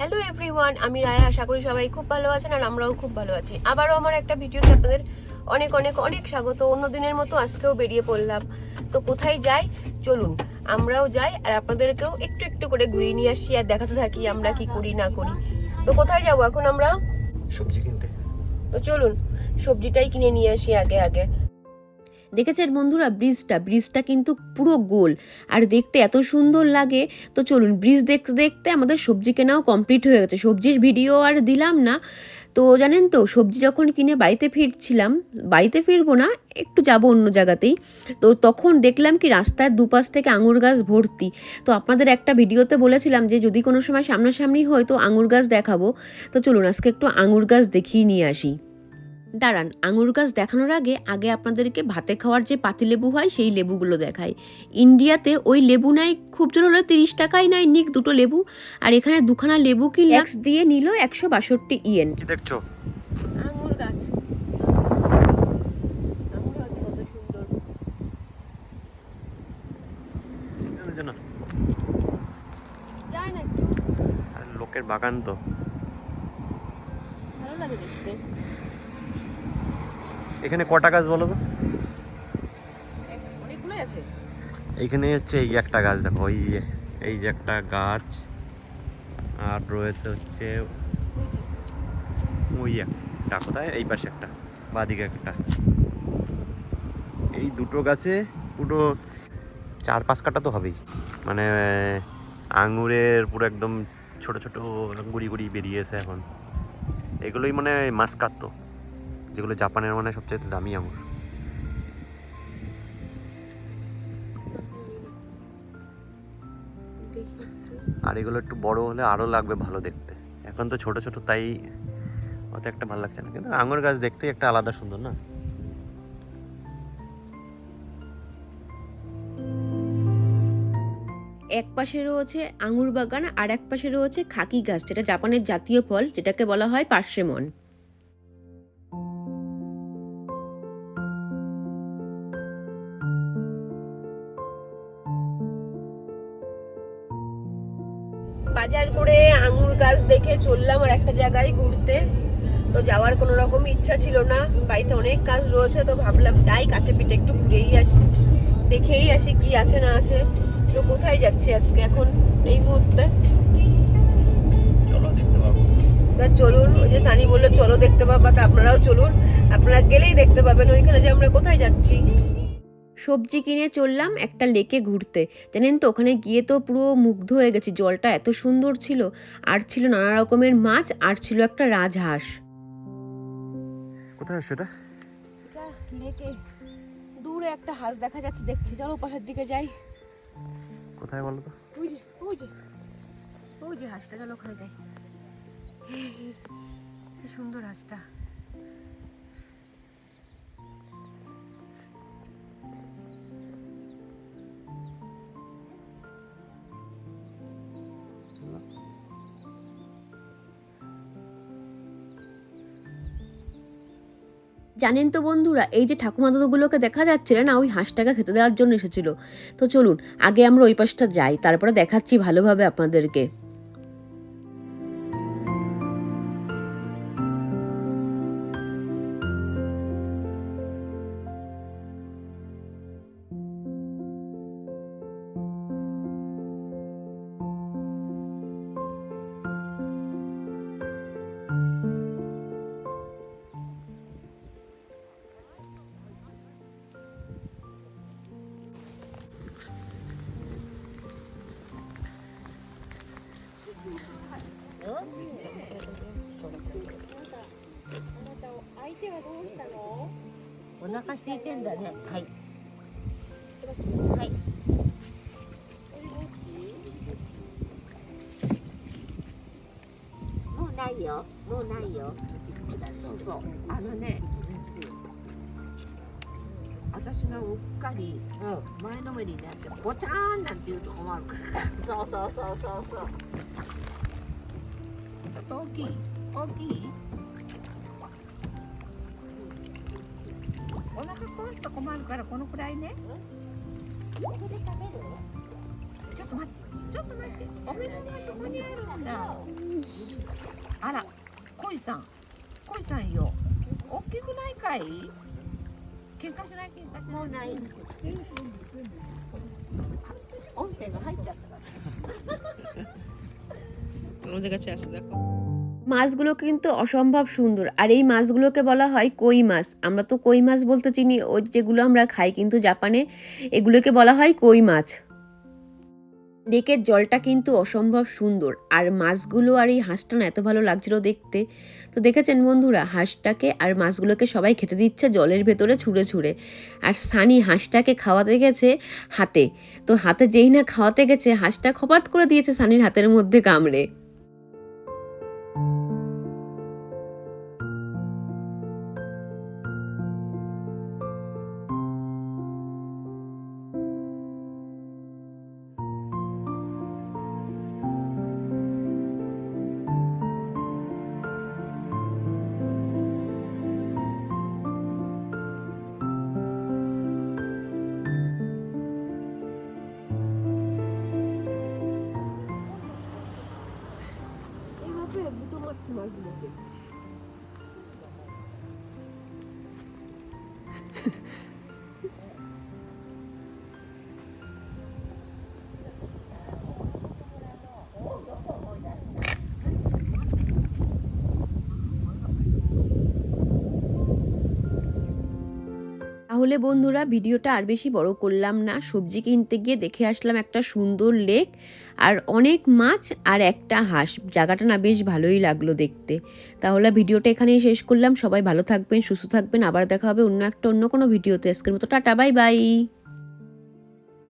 Hello everyone আমি রায়া আশা করি সবাই খুব ভালো আছেন আর আমরাও খুব ভালো আছি। আবারও আমার একটা ভিডিওতে আপনাদের অনেক অনেক অনেক স্বাগত। অন্য দিনের মতো আজকেও বেরিয়ে পড়লাম। তো কোথায় যাই? চলুন আমরাও যাই আর আপনাদেরকেও একটু একটু করে ঘুরিয়ে নিয়ে আসি আর দেখাতে থাকি আমরা কি করি না করি। তো কোথায় যাব এখন আমরা? সবজি কিনতে। তো চলুন সবজিটাই কিনে নিয়ে আসি আগে আগে। দেখেছেন বন্ধুরা ব্রিজটা? ব্রিজটা কিন্তু পুরো গোল। আর দেখতে এত সুন্দর লাগে। তো চলুন, ব্রিজ দেখতে দেখতে আমাদের সবজি কেনাও কমপ্লিট হয়ে গেছে। সবজির ভিডিও আর দিলাম না। তো জানেন তো, সবজি যখন কিনে বাড়িতে ফিরছিলাম, বাড়িতে ফিরবো না, একটু যাব অন্য জায়গাতেই। তো তখন দেখলাম কি রাস্তার দুপাশ থেকে আঙুর গাছ ভর্তি। তো আপনাদের একটা ভিডিওতে বলেছিলাম যে, যদি কোনো সময় সামনাসামনি হয় তো আঙুর গাছ দেখাবো। তো চলুন, আজকে একটু আঙুর গাছ দেখিয়ে নিয়ে আসি। দাঁড়ান আঙুর গাছ দেখানোর আগে আগে আপনাদেরকে ভাতে খাওয়ার যে পাতিলেবু হয় সেই লেবুগুলো দেখায় ইন্ডিয়াতে ওই লেবু নেয় খুব জোর হলে তিরিশ টাকাই নেয় নিক দুটো লেবু। আর এখানে দুখানা লেবু কি ল্যাক্স দিয়ে নিল একশো বাষট্টি ইয়েন। দেখছ? আঙুর গাছ। লোকের বাগান তো। ভালো লাগে দেখতে। এখানে কটা গাছ বলো তো? এইখানে হচ্ছে এই একটা গাছ দেখো ওই যে এই যে একটা গাছ। আর রয়েছে হচ্ছে ওই একটা কোথায়? এই পাশে একটা বাদিকে একটা। এই দুটো গাছে পুরো চার পাঁচ কাটা তো হবেই। মানে আঙুরের পুরো একদম ছোট ছোট গুড়ি গুড়ি বেরিয়েছে এখন। এগুলোই মানে মাছ তো যেগুলো জাপানের মানে সবচেয়ে দামি আঙুর। আর এগুলো একটু বড় হলে আরও লাগবে ভালো দেখতে। এখন তো ছোট ছোট, তাই অত একটা ভালো লাগছে না। কিন্তু আঙুর গাছ দেখতে একটা আলাদা সুন্দর, না? এক পাশে রয়েছে আঙুর বাগান আর এক পাশে রয়েছে খাকি গাছ, যেটা জাপানের জাতীয় ফল, যেটাকে বলা হয় পার্সেমন। বাজার করে আঙুর গাছ দেখে চললাম আর একটা জায়গায় ঘুরতে। তো যাওয়ার কোনো রকম ইচ্ছা ছিল না। বাড়িতে অনেক কাজ রয়েছে তো ভাবলাম যাই কাছে পিঠে একটু ঘুরেই আসি। দেখেই আসি কি আছে না আছে। তো কোথায় যাচ্ছি আজকে এখন এই মুহূর্তে? চলুন ওই যে সানি বলল চলো দেখতে পাবা তা আপনারাও চলুন। আপনারা গেলেই দেখতে পাবেন ওইখানে যে আমরা কোথায় যাচ্ছি? সবজি কিনে চললাম একটা লেকে ঘুরতে। জানেন তো ওখানে গিয়ে তো পুরো মুগ্ধ হয়ে গেছি জলটা এত সুন্দর ছিল। আর ছিল নানা রকমের মাছ আর ছিল একটা রাজহাঁস। কোথায় সেটা? লেকে দূরে একটা হাঁস দেখা যাচ্ছে দেখছি। চলো পাশের দিকে যাই। কোথায় বলো তো? ওই যে ওই যে ওই যে হাঁসটা চলো ওখানে যাই। কি সুন্দর হাঁসটা। জানেন তো বন্ধুরা, এই যে ঠাকুমা দাদুগুলোকে দেখা যাচ্ছিল না, ওই হাঁসটাকে খেতে দেওয়ার জন্য এসেছিল। তো চলুন, আগে আমরা ওই পাশটা যাই, তারপরে দেখাচ্ছি ভালোভাবে আপনাদেরকে। 어? お腹空いてんだね。はい。はい。もうないよ。もうないよ。そうそう。あのね。私がうっかり前のめりになってボターンなんて言うと困るから。そうそうそうそうそう。ちょっと大きい？大きい？お腹壊すと困るからこのくらいね。ここで食べるちょっと待ってちょっと待ってお目水がそこにあるんだ。あら恋さん。恋さんよ。大きくないかい？喧嘩しない喧嘩しない。もうない。音声が入っちゃったお願いします মাছগুলো কিন্তু অসম্ভব সুন্দর। আর এই মাছগুলোকে বলা হয় কই মাছ। আমরা তো কই মাছ বলতে চিনি ওই যেগুলো আমরা খাই, কিন্তু জাপানে এগুলোকে বলা হয় কই মাছ। লেকের জলটা কিন্তু অসম্ভব সুন্দর। আর মাছগুলো আর এই হাঁসটা না এত ভালো লাগছিল দেখতে। তো দেখেছেন বন্ধুরা, হাঁসটাকে আর মাছগুলোকে সবাই খেতে দিচ্ছে জলের ভেতরে ছুঁড়ে ছুঁড়ে। আর সানি হাঁসটাকে খাওয়াতে গেছে হাতে। তো হাতে যেই না খাওয়াতে গেছে, হাঁসটা খপাত করে দিয়েছে সানির হাতের মধ্যে কামড়ে। 같은 맛이 나지. তাহলে বন্ধুরা ভিডিওটা আর বেশি বড় করলাম না। সবজি কিনতে গিয়ে দেখে আসলাম একটা সুন্দর লেক আর অনেক মাছ আর একটা হাঁস। জায়গাটা না বেশ ভালোই লাগল দেখতে। তাহলে ভিডিওটা এখানেই শেষ করলাম। সবাই ভালো থাকবেন, সুস্থ থাকবেন। আবার দেখা হবে অন্য একটা, অন্য কোনো ভিডিওতে। আজকের মতো টাটা, বাই বাই।